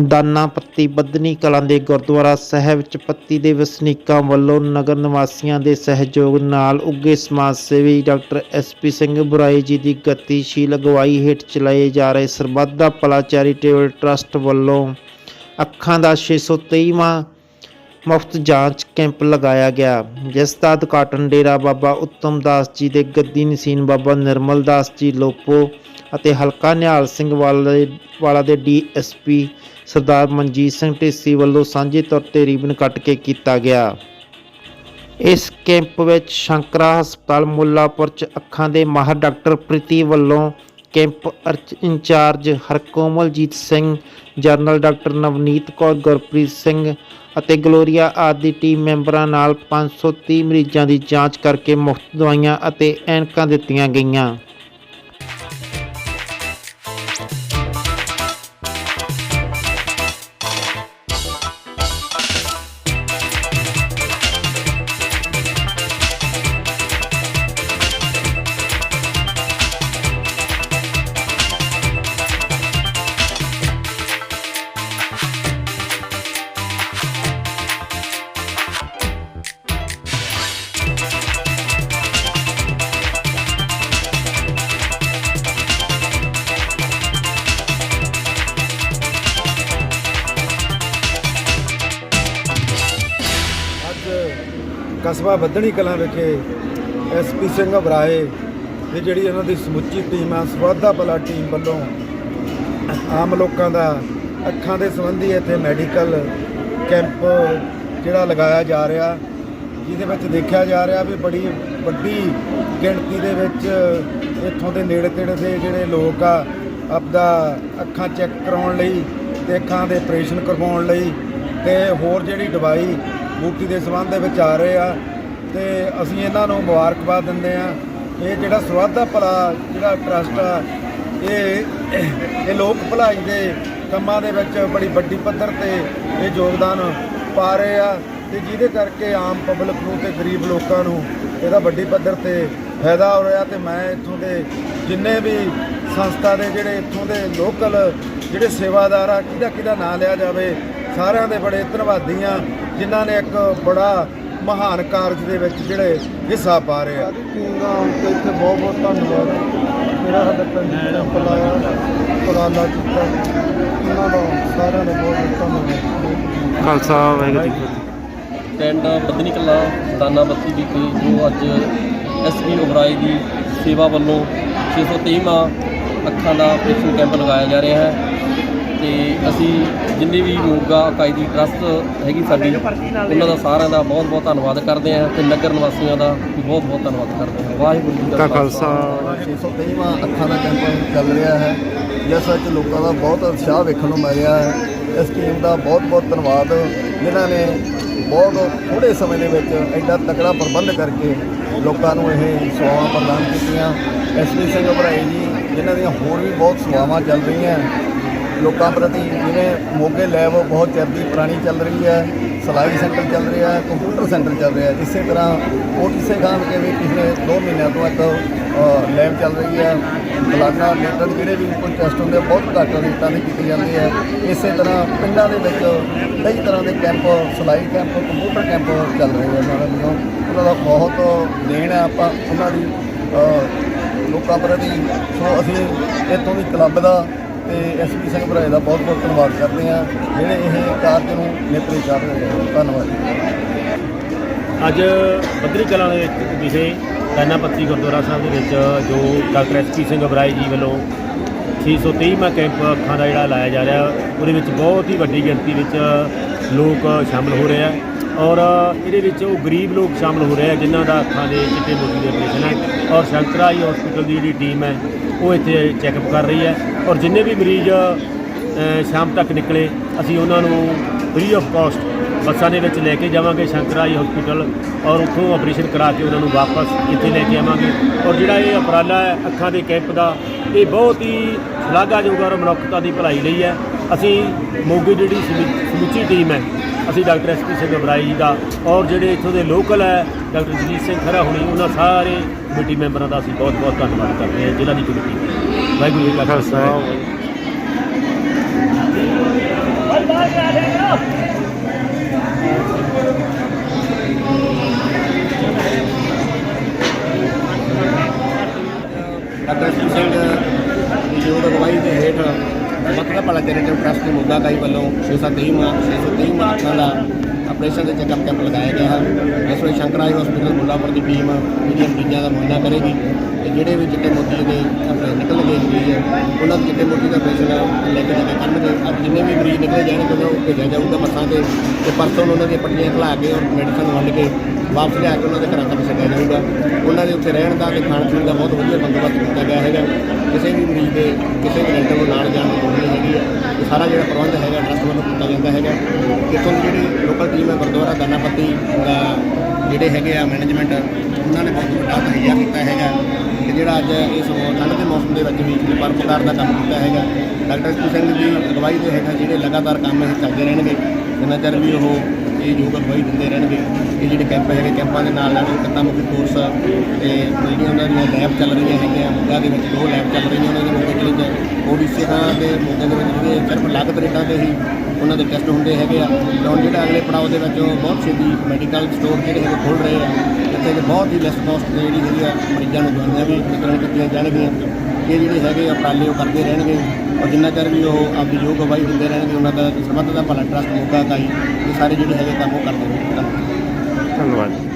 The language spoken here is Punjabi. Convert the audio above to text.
ਦਾਨਾ, ਪੱਤੀ, ਬੱਧਨੀ ਕਲਾਂ ਦੇ ਗੁਰਦੁਆਰਾ ਸਾਹਿਬ ਚ ਪੱਤੀ ਦੇ ਵਸਨੀਕਾਂ ਵੱਲੋਂ ਨਗਰ ਨਿਵਾਸੀਆਂ ਦੇ ਸਹਿਯੋਗ ਨਾਲ ਉੱਗੇ ਸਮਾਜ ਸੇਵੀ ਡਾਕਟਰ ਐਸਪੀ ਸਿੰਘ ਬੁਰਾਈ ਜੀ ਦੀ ਗਤੀਸ਼ੀਲ ਅਗਵਾਈ ਹੇਠ ਚਲਾਏ ਜਾ ਰਹੇ ਸਰਬੱਤ ਦਾ ਭਲਾ ਚੈਰੀਟੇਬਲ ਟਰਸਟ ਵੱਲੋਂ ਅੱਖਾਂ ਦਾ 623ਵਾਂ ਮੁਫਤ ਜਾਂਚ ਕੈਂਪ ਲਗਾਇਆ ਗਿਆ, ਜਿਸ ਦਾ ਉਦਘਾਟਨ ਡੇਰਾ ਬਾਬਾ ਉੱਤਮ ਦਾਸ ਜੀ ਦੇ ਗੱਦੀ ਨਸੀਨ ਬਾਬਾ ਨਿਰਮਲ ਦਾਸ ਜੀ, ਲੋਪੋ ਅਤੇ ਹਲਕਾ ਨਿਹਾਲ ਸਿੰਘ ਵਾਲੇ ਵਾਲਾ ਦੇ ਡੀਐਸਪੀ ਸਰਦਾਰ ਮਨਜੀਤ ਸਿੰਘ ਢੇਸੀ ਵੱਲੋਂ ਸਾਂਝੇ ਤੌਰ ਤੇ ਰੀਬਨ ਕੱਟ ਕੇ ਕੀਤਾ ਗਿਆ। ਇਸ ਕੈਂਪ ਵਿੱਚ ਸ਼ੰਕਰਾ ਹਸਪਤਾਲ ਮੁੱਲਾਪੁਰ ਚ ਅੱਖਾਂ ਦੇ ਮਾਹਰ ਡਾਕਟਰ ਪ੍ਰੀਤੀ ਵੱਲੋਂ camp ਅਰਚ- incharge Harkomaljit Singh, general doctor Navneet Kaur, Gurpreet Singh ਅਤੇ ਗਲੋਰੀਆ ਆਦਿ ਦੀ ਟੀਮ ਮੈਂਬਰਾਂ ਨਾਲ 530 ਮਰੀਜ਼ਾਂ ਦੀ ਜਾਂਚ ਕਰਕੇ ਮੁਫਤ ਦਵਾਈਆਂ ਅਤੇ ਐਨਕਾਂ ਦਿੱਤੀਆਂ ਗਈਆਂ। ਕਸਬਾ ਬੱਧਣੀ ਕਲਾਂ ਵਿਖੇ ਐਸਪੀ ਸਿੰਘ ਬਰਾਏ ਤੇ ਜਿਹੜੀ ਉਹਨਾਂ ਦੀ ਸਮੁੱਚੀ ਟੀਮ ਆ ਸਵਾਦਾ ਭਲਾ ਟੀਮ ਵੱਲੋਂ ਆਮ ਲੋਕਾਂ ਦਾ ਅੱਖਾਂ ਦੇ ਸੰਬੰਧੀ ਇੱਥੇ ਮੈਡੀਕਲ ਕੈਂਪ ਜਿਹੜਾ ਲਗਾਇਆ ਜਾ ਰਿਹਾ, ਜਿਹਦੇ ਵਿੱਚ ਦੇਖਿਆ ਜਾ ਰਿਹਾ ਵੀ ਬੜੀ ਵੱਡੀ ਗਿਣਤੀ ਦੇ ਵਿੱਚ ਇੱਥੋਂ ਦੇ ਨੇੜੇ ਤੇੜੇ ਦੇ ਜਿਹੜੇ ਲੋਕ ਆ, ਆਪਦਾ ਅੱਖਾਂ ਚੈੱਕ ਕਰਾਉਣ ਲਈ ਤੇ ਅੱਖਾਂ ਦੇ ਆਪਰੇਸ਼ਨ ਕਰਵਾਉਣ ਲਈ ਤੇ ਹੋਰ ਜਿਹੜੀ ਦਵਾਈ ਮੂਰਤੀ ਦੇ ਸੰਬੰਧ ਦੇ ਵਿੱਚ ਆ ਰਹੇ ਆ ਤੇ ਅਸੀਂ ਇਹਨਾਂ ਨੂੰ ਮੁਬਾਰਕਬਾਦ ਦਿੰਦੇ ਆ। ਇਹ ਜਿਹੜਾ ਸਵਾਦਾ ਭਲਾ, ਜਿਹੜਾ ਟਰਸਟ ਆ, ਇਹ ਇਹ ਲੋਕ ਭਲਾਈ ਦੇ ਕੰਮਾਂ ਦੇ ਵਿੱਚ ਬੜੀ ਵੱਡੀ ਪੱਧਰ ਤੇ ਇਹ ਯੋਗਦਾਨ ਪਾ ਰਹੇ ਆ ਤੇ ਜਿਹਦੇ ਕਰਕੇ ਆਮ ਪਬਲਿਕ ਨੂੰ ਤੇ ਗਰੀਬ ਲੋਕਾਂ ਨੂੰ ਇਹਦਾ ਵੱਡੀ ਪੱਧਰ ਤੇ ਫਾਇਦਾ ਹੋ ਰਿਹਾ ਤੇ ਮੈਂ ਇੱਥੋਂ ਦੇ ਜਿੰਨੇ ਵੀ ਸੰਸਥਾ ਦੇ ਜਿਹੜੇ ਇੱਥੋਂ ਦੇ ਲੋਕਲ ਜਿਹੜੇ ਸੇਵਾਦਾਰ ਆ ਕਿਹਦਾ ਕਿਹਦਾ ਨਾਂ ਲਿਆ ਜਾਵੇ ਸਾਰਿਆਂ ਦੇ ਬੜੇ ਧੰਨਵਾਦੀ ਆ ਜਿਨ੍ਹਾਂ ਨੇ ਇੱਕ ਬੜਾ ਮਹਾਨ ਕਾਰਜ ਦੇ ਵਿੱਚ ਜਿਹੜੇ ਹਿੱਸਾ ਪਾ ਰਹੇ ਆ। ਟੀਮ ਦਾ ਇੱਥੇ ਬਹੁਤ ਬਹੁਤ ਧੰਨਵਾਦ ਜਿਹੜਾ ਸਾਡਾ ਪਿੰਡ ਕੈਂਪ ਲਾਇਆ ਉਪਰਾਲਾ ਕੀਤਾ ਉਹਨਾਂ ਦਾ ਸਾਰਿਆਂ ਦਾ ਬਹੁਤ ਬਹੁਤ ਧੰਨਵਾਦ। ਖਾਲਸਾ ਵਾਹਿਗੁਰੂ ਜੀ ਪਿੰਡ ਬੱਦਨੀ ਕਲਾਂ ਦਾਨਾ ਬੱਤੀ ਵਿਖੇ ਜੋ ਅੱਜ ਐਸਪੀ ਉਬਰਾਏ ਦੀ ਸੇਵਾ ਵੱਲੋਂ 623ਵਾਂ ਅੱਖਾਂ ਦਾ ਆਪਰੇਸ਼ਨ ਕੈਂਪ ਲਗਾਇਆ ਜਾ ਰਿਹਾ ਹੈ। ਤੇ ਅਸੀਂ ਜਿੰਨੇ ਵੀ ਮੋਗਾ ਅਕਾਇਦੀ ਟਰਸਟ ਹੈਗੀ ਸਾਡੀ ਉਹਨਾਂ ਦਾ ਸਾਰਿਆਂ ਦਾ ਬਹੁਤ ਬਹੁਤ ਧੰਨਵਾਦ ਕਰਦੇ ਹਾਂ ਤੇ ਨਗਰ ਨਿਵਾਸੀਆਂ ਦਾ ਵੀ ਬਹੁਤ ਬਹੁਤ ਧੰਨਵਾਦ ਕਰਦੇ ਹਾਂ। ਵਾਹਿਗੁਰੂ ਜੀ ਕਾ ਖਾਲਸਾ। 623ਵਾਂ ਅੱਖਾਂ ਦਾ ਕੈਂਪ ਚੱਲ ਰਿਹਾ ਹੈ। ਜਿਸ ਵਿੱਚ ਲੋਕਾਂ ਦਾ ਬਹੁਤ ਉਤਸ਼ਾਹ ਵੇਖਣ ਨੂੰ ਮਿਲ ਰਿਹਾ ਹੈ। ਇਸ ਟੀਮ ਦਾ ਬਹੁਤ ਬਹੁਤ ਧੰਨਵਾਦ। ਜਿਨ੍ਹਾਂ ਨੇ ਬਹੁਤ ਥੋੜੇ ਸਮੇਂ ਦੇ ਵਿੱਚ ਐਡਾ ਤਕੜਾ ਪ੍ਰਬੰਧ ਕਰਕੇ ਲੋਕਾਂ ਨੂੰ ਇਹ ਸੇਵਾਵਾਂ ਪ੍ਰਦਾਨ ਕੀਤੀਆਂ। ਐਸਪੀ ਸਿੰਘ ਭਰਾਈ ਜੀ ਜਿਨ੍ਹਾਂ ਦੀਆਂ ਹੋਰ ਵੀ ਬਹੁਤ ਸੇਵਾਵਾਂ ਚੱਲ ਰਹੀਆਂ। ਲੋਕਾਂ ਪ੍ਰਤੀ ਜਿਵੇਂ ਮੋਗੇ ਲੈਬ ਬਹੁਤ ਚਿਰ ਦੀ ਪੁਰਾਣੀ ਚੱਲ ਰਹੀ ਹੈ ਸਿਲਾਈ ਸੈਂਟਰ ਚੱਲ ਰਿਹਾ ਹੈ ਕੰਪਿਊਟਰ ਸੈਂਟਰ ਚੱਲ ਰਿਹਾ ਹੈ। ਇਸੇ ਤਰ੍ਹਾਂ ਉਹ ਕਿਸੇ ਖਾਨ ਕੇ ਵੀ ਪਿਛਲੇ 2 ਮਹੀਨਿਆਂ ਤੋਂ ਇੱਕ ਲੈਬ ਚੱਲ ਰਹੀ ਹੈ। ਬਲਾਨਾ ਰਿਲੇਟਡ ਜਿਹੜੇ ਵੀ ਕੋਈ ਟੈਸਟ ਹੁੰਦੇ ਆ, ਬਹੁਤ ਘੱਟ ਰੇਟਾਂ ਦੇ ਕੀਤੇ ਜਾਂਦੇ ਆ। ਇਸੇ ਤਰ੍ਹਾਂ ਪਿੰਡਾਂ ਦੇ ਵਿੱਚ ਕਈ ਤਰ੍ਹਾਂ ਦੇ ਕੈਂਪ ਸਿਲਾਈ ਕੈਂਪ ਕੰਪਿਊਟਰ ਕੈਂਪ ਚੱਲ ਰਹੇ ਆ ਸਾਰਾ ਵੱਲੋਂ। ਉਹਨਾਂ ਦਾ ਬਹੁਤ ਦੇਣ ਹੈ ਆਪਾਂ ਉਹਨਾਂ ਦੀ ਲੋਕਾਂ ਪ੍ਰਤੀ। ਸੋ ਅਸੀਂ ਇੱਥੋਂ ਦੀ ਕਲੱਬ ਦਾ ਤੇ ਐਸਪੀ ਸਿੰਘ ਭਰਾਏ ਦਾ ਬਹੁਤ ਬਹੁਤ ਧੰਨਵਾਦ ਕਰਦੇ ਹਾਂ। ਜਿਹੜੇ ਇਹ ਕਾਰਜ ਨੂੰ ਨੇਪਰੇ ਕਰ ਰਹੇ ਹਨ ਧੰਨਵਾਦ ਅੱਜ ਬੱਦਰੀ ਕਲਾਂ ਦੇ ਵਿੱਚ ਵਿਖੇ ਦਾਨਾ ਗੁਰਦੁਆਰਾ ਸਾਹਿਬ ਦੇ ਵਿੱਚ ਜੋ ਡਾਕਟਰ ਐਸਪੀ ਸਿੰਘ ਅਬਰਾਏ ਜੀ ਵੱਲੋਂ 623ਵਾਂ ਕੈਂਪ ਅੱਖਾਂ ਦਾ ਜਿਹੜਾ ਲਾਇਆ ਜਾ ਰਿਹਾ, ਉਹਦੇ ਵਿੱਚ ਬਹੁਤ ਹੀ ਵੱਡੀ ਗਿਣਤੀ ਵਿੱਚ ਲੋਕ ਸ਼ਾਮਲ ਹੋ ਰਹੇ ਆ ਔਰ ਇਹਦੇ ਵਿੱਚ ਉਹ ਗਰੀਬ ਲੋਕ ਸ਼ਾਮਲ ਹੋ ਰਹੇ ਆ, ਜਿਨ੍ਹਾਂ ਦਾ ਅੱਖਾਂ ਦੇ ਚਿੱਟੇ ਮੋਤੀ ਦੇ ਆਪਰੇਸ਼ਨ ਹੈ ਔਰ ਸ਼ੰਕਰਾਈ ਹਸਪੀਟਲ ਦੀ ਜਿਹੜੀ ਟੀਮ ਹੈ, ਉਹ ਇੱਥੇ ਚੈੱਕਅਪ ਕਰ ਰਹੀ ਹੈ। ਔਰ ਜਿੰਨੇ ਵੀ ਮਰੀਜ਼ ਸ਼ਾਮ ਤੱਕ ਨਿਕਲੇ, ਅਸੀਂ ਉਹਨਾਂ ਨੂੰ ਫ੍ਰੀ ਆਫ ਕਾਸਟ ਬੱਸਾਂ ਦੇ ਵਿੱਚ ਲੈ ਕੇ ਜਾਵਾਂਗੇ, ਸ਼ੰਕਰਾਈ ਹਸਪੀਟਲ ਔਰ ਉੱਥੋਂ ਆਪਰੇਸ਼ਨ ਕਰਾ ਕੇ ਉਹਨਾਂ ਨੂੰ ਵਾਪਸ ਇੱਥੇ ਲੈ ਕੇ ਆਵਾਂਗੇ। ਔਰ ਜਿਹੜਾ ਇਹ ਉਪਰਾਲਾ ਹੈ, ਅੱਖਾਂ ਦੇ ਕੈਂਪ ਦਾ, ਇਹ ਬਹੁਤ ਹੀ ਸ਼ਲਾਘਾਯੋਗ ਔਰ ਮਨੁੱਖਤਾ ਦੀ ਭਲਾਈ ਲਈ ਹੈ। ਅਸੀਂ ਮੋਗੇ ਦੀ ਜਿਹੜੀ ਸਮੁੱਚੀ ਟੀਮ ਹੈ, ਅਸੀਂ doctor S P Singh Abrai ji ਦਾ ਔਰ ਜਿਹੜੇ ਇੱਥੋਂ ਦੇ ਲੋਕਲ ਹੈ, ਡਾਕਟਰ ਜਗਜੀਤ ਸਿੰਘ ਖਰਾ ਹੁਣੀ, ਉਹਨਾਂ ਸਾਰੇ ਕਮੇਟੀ ਮੈਂਬਰਾਂ ਦਾ ਅਸੀਂ ਬਹੁਤ ਬਹੁਤ ਧੰਨਵਾਦ ਕਰਦੇ ਹਾਂ, ਜ਼ਿਲ੍ਹਾ ਦੀ ਕਮੇਟੀ ਵਾਹਿਗੁਰੂ ਜੀ ਕਾ ਖਾਲਸਾ। ਡਾਕਟਰ ਸਿੰਘ ਦੀ ਯੋਗ ਅਗਵਾਈ ਦੇ ਹੇਠ ਮਤਲਬ ਭਲਾ ਚੈਰੀਟੇਬਲ ਟਰਸਟ ਦੇ ਮੁੱਦਾ ਕਾਈ ਵੱਲੋਂ 623 ਮਾਂ 623 ਮਾਰਚਾਂ ਦਾ ਆਪਰੇਸ਼ਨ ਦੇ ਚੈੱਕਅਪ ਕੈਂਪ ਲਗਾਇਆ ਗਿਆ ਹੈ। ਇਸ ਵਿੱਚ ਸ਼ੰਕਰਾਈ ਹਸਪੀਟਲ ਮੁੱਲਾਪੁਰ ਦੀ ਟੀਮ ਜਿਹੜੀਆਂ ਮਰੀਜ਼ਾਂ ਦਾ ਮੁਆਇਨਾ ਕਰੇਗੀ ਤੇ ਜਿਹੜੇ ਵੀ ਚਿੱਟੇ ਮੋਤੀ ਦੇ ਆਪਣੇ ਨਿਕਲਣਗੇ ਮਰੀਜ਼ ਉਹਨਾਂ ਦੇ ਚਿੱਟੇ ਮੋਤੀ ਦਾ ਆਪਰੇਸ਼ਨ ਲੈ ਕੇ ਜਾ ਕੇ ਕਰਨਗੇ ਅੱਜ ਜਿੰਨੇ ਵੀ ਮਰੀਜ਼ ਨਿਕਲੇ ਜਾਣਗੇ, ਉਹਨਾਂ ਨੂੰ ਭੇਜਿਆ ਜਾਊਗਾ ਬੱਸਾਂ ਤੇ ਤੇ ਪਰਸੋਂ ਉਹਨਾਂ ਦੀਆਂ ਪੱਟੀਆਂ ਖਲਾ ਕੇ ਔਰ ਮੈਡੀਸਨ ਵੰਡ ਕੇ ਵਾਪਸ ਲਿਆ ਕੇ ਉਹਨਾਂ ਦੇ ਘਰਾਂ ਤੱਕ ਛੱਡਿਆ ਜਾਊਗਾ। ਉਹਨਾਂ ਦੇ ਉੱਥੇ ਰਹਿਣ ਦਾ ਤੇ ਖਾਣ ਪੀਣ ਦਾ ਬਹੁਤ ਵਧੀਆ ਬੰਦੋਬਸਤ ਕੀਤਾ ਗਿਆ ਹੈਗਾ। ਕਿਸੇ ਵੀ ਮਰੀਜ਼ ਦੇ ਕਿਸੇ ਵੀ ਰਿਲੇਟਿਵ ਨੂੰ ਨਾਲ ਜਾਣ ਦੀ ਲੋੜ ਨਹੀਂ ਹੈਗੀ। ਹੈ ਇਹ ਸਾਰਾ ਜਿਹੜਾ ਪ੍ਰਬੰਧ ਹੈਗਾ ਟਰਸਟ ਵੱਲੋਂ ਕੀਤਾ ਜਾਂਦਾ ਹੈਗਾ। ਇੱਥੋਂ ਦੀ ਜਿਹੜੀ ਲੋਕਲ ਟੀਮ ਹੈ, ਗੁਰਦੁਆਰਾ, ਦਾਨਾਪਤੀ ਦਾ ਜਿਹੜੇ ਹੈਗੇ ਆ ਮੈਨੇਜਮੈਂਟ ਉਹਨਾਂ ਨੇ ਬਹੁਤ ਵੱਡਾ ਤਹਈਆ ਕੀਤਾ ਹੈਗਾ। ਕਿ ਜਿਹੜਾ ਅੱਜ ਇਸ ਠੰਡ ਦੇ ਮੌਸਮ ਦੇ ਵਿੱਚ ਵੀ ਇਹ ਪਰਪਕਾਰ ਦਾ ਕੰਮ ਕੀਤਾ ਹੈਗਾ, ਡਾਕਟਰ ਐਸ ਪੀ ਸਿੰਘ ਦੀ ਅਗਵਾਈ ਦੇ ਹੇਠਾਂ ਜਿਹੜੇ ਲਗਾਤਾਰ ਕੰਮ ਇਹ ਚੱਲਦੇ ਰਹਿਣਗੇ, ਜਿੰਨਾ ਚਿਰ ਵੀ ਉਹ ਇਹ ਯੋਗ ਅਗਵਾਈ ਦਿੰਦੇ ਰਹਿਣਗੇ, ਇਹ ਜਿਹੜੇ ਕੈਂਪ ਹੈਗੇ, ਕੈਂਪਾਂ ਦੇ ਨਾਲ ਨਾਲ ਕਿੱਤਾ ਮੁਖੀ ਕੋਰਸ ਤੇ ਜਿਹੜੀਆਂ ਉਹਨਾਂ ਦੀਆਂ ਲੈਬ ਚੱਲ ਰਹੀਆਂ ਹੈਗੀਆਂ ਮੁੱਗਾ ਦੇ ਵਿੱਚ ਦੋ ਲੈਬ ਚੱਲ ਰਹੀਆਂ ਉਹਨਾਂ ਦੇ ਮੈਡੀਕਲ ਚ ਉਹ ਵੀ ਦੇ ਮੁੱਦਿਆਂ ਦੇ ਵਿੱਚ ਜਿਹੜੇ ਸਿਰਫ ਲਾਗਤ ਰੇਟਾਂ ਤੇ ਹੀ ਉਹਨਾਂ ਦੇ ਟੈਸਟ ਹੁੰਦੇ ਹੈਗੇ ਆ। ਤੇ ਹੁਣ ਜਿਹੜਾ ਅਗਲੇ ਪੜਾਅ ਦੇ ਵਿੱਚ ਉਹ ਬਹੁਤ ਛੇਤੀ ਮੈਡੀਕਲ ਸਟੋਰ ਜਿਹੜੇ ਹੈਗੇ ਖੋਲ ਰਹੇ ਆ। ਇੱਥੇ ਦੇ ਬਹੁਤ ਹੀ ਲੈਸ ਕਾਸਟ ਜਿਹੜੀ ਹੈਗੀ ਆ ਮਰੀਜ਼ਾਂ ਨੂੰ ਦਵਾਈਆਂ ਵੀ ਵਿਤਰਨ ਕੀਤੀਆਂ ਜਾਣਗੀਆਂ। ਇਹ ਜਿਹੜੇ ਹੈਗੇ ਆ ਉਪਰਾਲੇ ਉਹ ਕਰਦੇ ਰਹਿਣਗੇ ਔਰ ਜਿੰਨਾ ਚਿਰ ਵੀ ਉਹ ਆਪਦੀ ਯੋਗ ਅਗਵਾਈ ਦਿੰਦੇ ਰਹਿਣਗੇ, ਉਹਨਾਂ ਦਾ ਸਰਬੱਤ ਦਾ ਭਲਾ ਟਰਸਟ ਮੋਗਾ ਕਾਈ ਇਹ ਸਾਰੇ ਜਿਹੜੇ ਹੈਗੇ ਕੰਮ ਉਹ ਕਰਦੇ ਰਹਿਣਗੇ। ਧੰਨਵਾਦ।